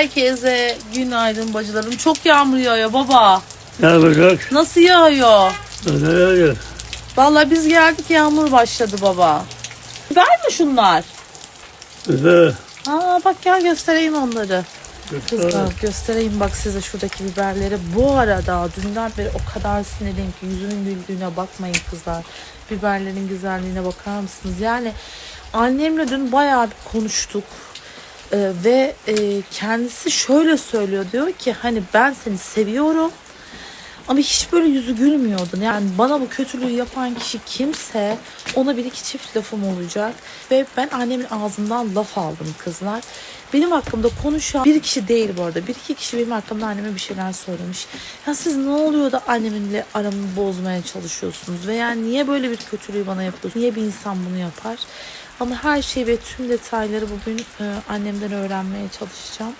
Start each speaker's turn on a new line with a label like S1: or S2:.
S1: Herkese günaydın bacılarım. Çok yağmur yağıyor baba.
S2: Ne yapacak?
S1: Nasıl yağıyor?
S2: Ne yapacak?
S1: Vallahi biz geldik yağmur başladı baba. Biber mi şunlar?
S2: Bize
S1: Aa bak gel göstereyim onları. Kızlar göstereyim bak size şuradaki biberleri. Bu arada dünden beri o kadar sinirliyim ki yüzümün güldüğüne bakmayın kızlar. Biberlerin güzelliğine bakar mısınız? Yani annemle dün bayağı bir konuştuk. Ee, ve e, kendisi şöyle söylüyor. Diyor ki hani ben seni seviyorum ama hiç böyle yüzü gülmüyordu. Yani bana bu kötülüğü yapan kişi kimse ona bir iki çift lafım olacak. Ve ben annemin ağzından laf aldım kızlar. Benim hakkımda konuşan bir kişi değil bu arada. Bir iki kişi benim hakkımda anneme bir şeyler söylemiş. Ya siz ne oluyor da anneminle aramı bozmaya çalışıyorsunuz? Ve yani niye böyle bir kötülüğü bana yapıyorsunuz? Niye bir insan bunu yapar? Ama her şeyi ve tüm detayları bugün e, annemden öğrenmeye çalışacağım.